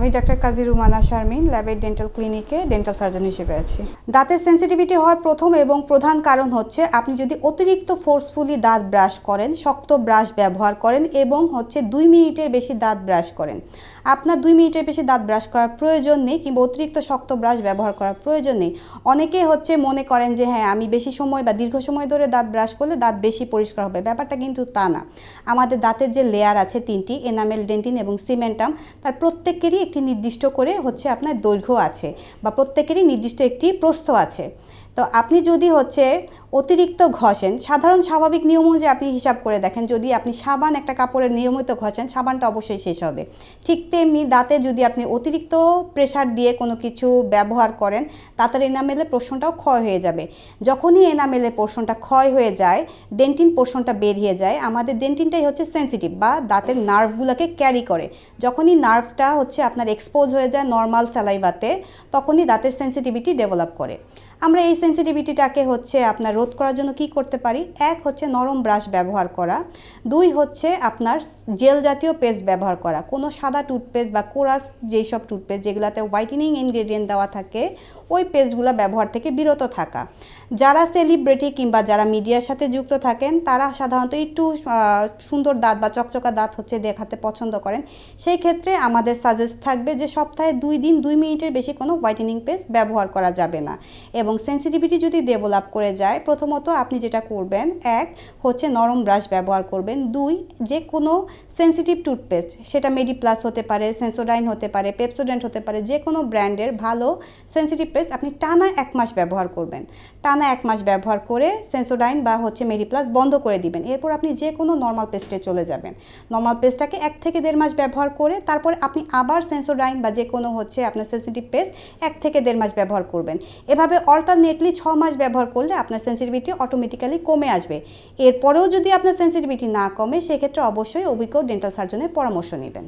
আমি ডাক্তার কাজী রুমানা শারমিন ল্যাবের ডেন্টাল ক্লিনিকে ডেন্টাল সার্জন হিসেবে আছি। দাঁতের সেন্সিটিভিটি হওয়ার প্রথম এবং প্রধান কারণ হচ্ছে আপনি যদি অতিরিক্ত ফোর্সফুলি দাঁত ব্রাশ করেন, শক্ত ব্রাশ ব্যবহার করেন এবং হচ্ছে দুই মিনিটের বেশি দাঁত ব্রাশ করেন। আপনার দুই মিনিটের বেশি দাঁত ব্রাশ করার প্রয়োজন নেই কিংবা অতিরিক্ত শক্ত ব্রাশ ব্যবহার করার প্রয়োজন নেই। অনেকে হচ্ছে মনে করেন যে হ্যাঁ আমি বেশি সময় বা দীর্ঘ সময় ধরে দাঁত ব্রাশ করলে দাঁত বেশি পরিষ্কার হবে। ব্যাপারটা কিন্তু তা না। আমাদের দাঁতের যে লেয়ার আছে তিনটি এনামেল ডেন্টিন এবং সিমেন্টাম তার প্রত্যেকেরই একটি নির্দিষ্ট করে হচ্ছে আপনার দৈর্ঘ্য আছে বা প্রত্যেকেরই নির্দিষ্ট একটি প্রস্থ আছে। তো আপনি যদি হচ্ছে অতিরিক্ত ঘষেন, সাধারণ স্বাভাবিক নিয়ম অনুযায়ী আপনি হিসাব করে দেখেন, যদি আপনি সাবান একটা কাপড়ের নিয়মিত ঘষেন, সাবানটা অবশ্যই শেষ হবে। ঠিক তেমনি দাঁতে যদি আপনি অতিরিক্ত প্রেশার দিয়ে কোনো কিছু ব্যবহার করেন, দাঁতের এনামেলের পোর্শনটাও ক্ষয় হয়ে যাবে। যখনই এনামেলের পোর্শনটা ক্ষয় হয়ে যায়, ডেন্টিন পোর্শনটা বেরিয়ে যায়, আমাদের ডেন্টিনটাই হচ্ছে সেন্সিটিভ বা দাঁতের নার্ভগুলোকে ক্যারি করে। যখনই নার্ভটা হচ্ছে আপনার এক্সপোজ হয়ে যায় নর্মাল স্যালাইভাতে তখনই দাঁতের সেন্সিটিভিটি ডেভেলপ করে। আমরা এই সেন্সিটিভিটিটাকে হচ্ছে আপনার রোধ করার জন্য কি করতে পারি? এক হচ্ছে নরম ব্রাশ ব্যবহার করা। দুই হচ্ছে আপনার জেল জাতীয় পেস্ট ব্যবহার করা। কোনো সাদা টুথপেস্ট বা কোরাস যেই সব টুথপেস্ট যেগুলোতে হোয়াইটেনিং ইনগ্রেডিয়েন্ট দেওয়া থাকে, ওই পেস্টগুলো ব্যবহার থেকে বিরত থাকা। যারা সেলিব্রিটি কিংবা যারা মিডিয়ার সাথে যুক্ত থাকেন, তারা সাধারণত একটু সুন্দর দাঁত বা চকচকা দাঁত হচ্ছে দেখাতে পছন্দ করেন। সেই ক্ষেত্রে আমাদের সাজেস্ট থাকবে যে সপ্তাহে দুই দিন, দুই মিনিটের বেশি কোনো হোয়াইটেনিং পেস্ট ব্যবহার করা যাবে না। এবং সেন্সিটিভিটি যদি ডেভেলপ করে যায়, প্রথমত আপনি যেটা করবেন, এক, হচ্ছে নরম ব্রাশ ব্যবহার করবেন। দুই, যে কোনো সেন্সিটিভ টুথপেস্ট সেটা মেডি প্লাস হতে পারে সেন্সোডাইন হতে পারে পেপসোডেন্ট হতে পারে, যে কোনো ব্র্যান্ডের ভালো সেন্সিটিভ পেস্ট আপনি টানা এক মাস ব্যবহার করবেন। টানা এক মাস ব্যবহার করে সেন্সোডাইন বা হচ্ছে মেডি প্লাস বন্ধ করে দিবেন। এরপর আপনি যে কোনো নর্মাল পেস্টে চলে যাবেন। নর্মাল পেস্টটাকে এক থেকে দেড় মাস ব্যবহার করে তারপরে আপনি আবার সেন্সোডাইন বা যে কোনো হচ্ছে আপনার সেন্সিটিভ পেস্ট এক থেকে দেড় মাস ব্যবহার করবেন। এভাবে অল্টারনেটলি ছ মাস ব্যবহার করলে আপনার সেন্সিটিভিটি অটোমেটিক্যালি কমে আসবে। এরপরেও যদি আপনার সেন্সিটিভিটি না কমে, সেক্ষেত্রে অবশ্যই অভিজ্ঞ ডেন্টাল সার্জনের পরামর্শ নেবেন।